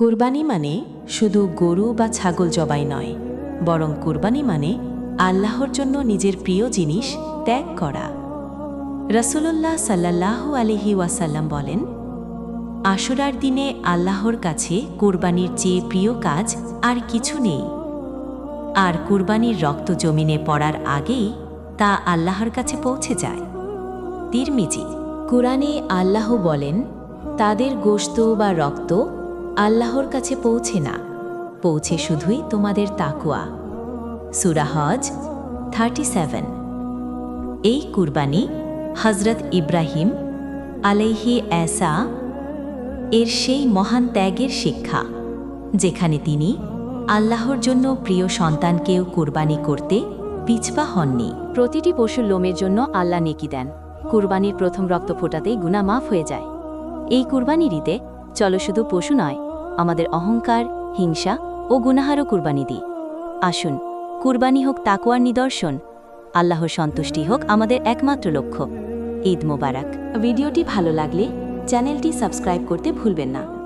কুরবানি মানে শুধু গরু বা ছাগল জবাই নয়, বরং কুরবানি মানে আল্লাহর জন্য নিজের প্রিয় জিনিস ত্যাগ করা। রসুল্লাহ সাল্লাহ আলহি ওয়াসাল্লাম বলেন আশুরার দিনে আল্লাহর কাছে কুরবানির চেয়ে প্রিয় কাজ আর কিছু নেই। আর কুরবানির রক্ত জমিনে পড়ার আগেই তা আল্লাহর কাছে পৌঁছে যায়। তিরমিজি, কুরআনে আল্লাহ বলেন, তাদের গোশত বা রক্ত আল্লাহর কাছে পৌঁছে না। পৌঁছে শুধুই তোমাদের তাকুয়া সুরাহজ থার্টি সেভেন এই কুরবানি হজরত ইব্রাহিম আলাইহি এসা এর সেই মহান ত্যাগের শিক্ষা, যেখানে তিনি আল্লাহর জন্য প্রিয় সন্তানকেও কুরবানি করতে পিছপা হননি। প্রতিটি পশুর লোমের জন্য আল্লাহ নেকি দেন। কুরবানির প্রথম রক্ত ফোটাতেই গুণা মাফ হয়ে যায়। এই কুরবানির ঈদে চলো শুধু পশু নয় আমাদের অহংকার, হিংসা ও গুনাহারও কুরবানি দিই। আসুন, কুরবানি হোক তাকুয়ার নিদর্শন আল্লাহর সন্তুষ্টি হোক আমাদের একমাত্র লক্ষ্য। ঈদ মোবারক। ভিডিওটি ভালো লাগলে চ্যানেলটি সাবস্ক্রাইব করতে ভুলবেন না।